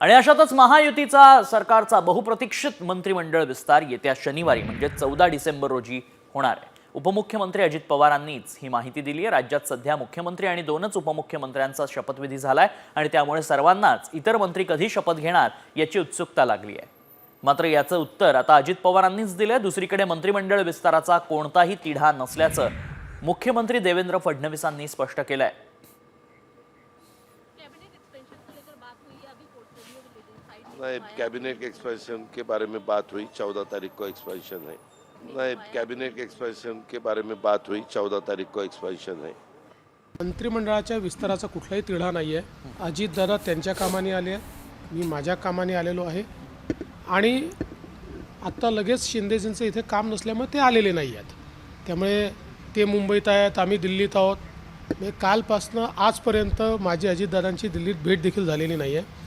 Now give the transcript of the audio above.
आणि अशातच महायुतीचा सरकारचा बहुप्रतीक्षित मंत्रिमंडळ विस्तार येत्या शनिवारी म्हणजे चौदा डिसेंबर रोजी होणार आहे. उपमुख्यमंत्री अजित पवारांनीच ही माहिती दिली आहे. राज्यात सध्या मुख्यमंत्री आणि दोनच उपमुख्यमंत्र्यांचा शपथविधी झालाय आणि त्यामुळे सर्वांनाच इतर मंत्री कधी शपथ घेणार याची उत्सुकता लागली आहे. मात्र याचं उत्तर आता अजित पवारांनीच दिलंय. दुसरीकडे मंत्रिमंडळ विस्ताराचा कोणताही तिढा नसल्याचं मुख्यमंत्री देवेंद्र फडणवीसांनी स्पष्ट केलंय कैबिनेट एक्सपेंशन को लेकर बात हुई है अभी पोर्टफोलियो रिलेटेड साइड नहीं कैबिनेट एक्सपेंशन के बारे में बात हुई चौदह तारीख को एक्सपेंशन है। नहीं कैबिनेट एक्सपेंशन के बारे में बात हुई चौदह तारीख को एक्सपेंशन है। मंत्रिमंडळाच्या विस्ताराचा कुठलाही तिढा नाही आहे अजितदादा त्यांच्या कामाने आले आहेत. मी माझ्या कामाने आलेलो आहे. आणि आत्ता लगेच शिंदेजींचं इथे काम नसल्यामुळे ते आलेले नाही आहेत. त्यामुळे ते मुंबईत आहेत आम्ही दिल्लीत आहोत. म्हणजे कालपासनं आजपर्यंत माझी अजितदादांची दिल्लीत भेट देखील झालेली नाही आहे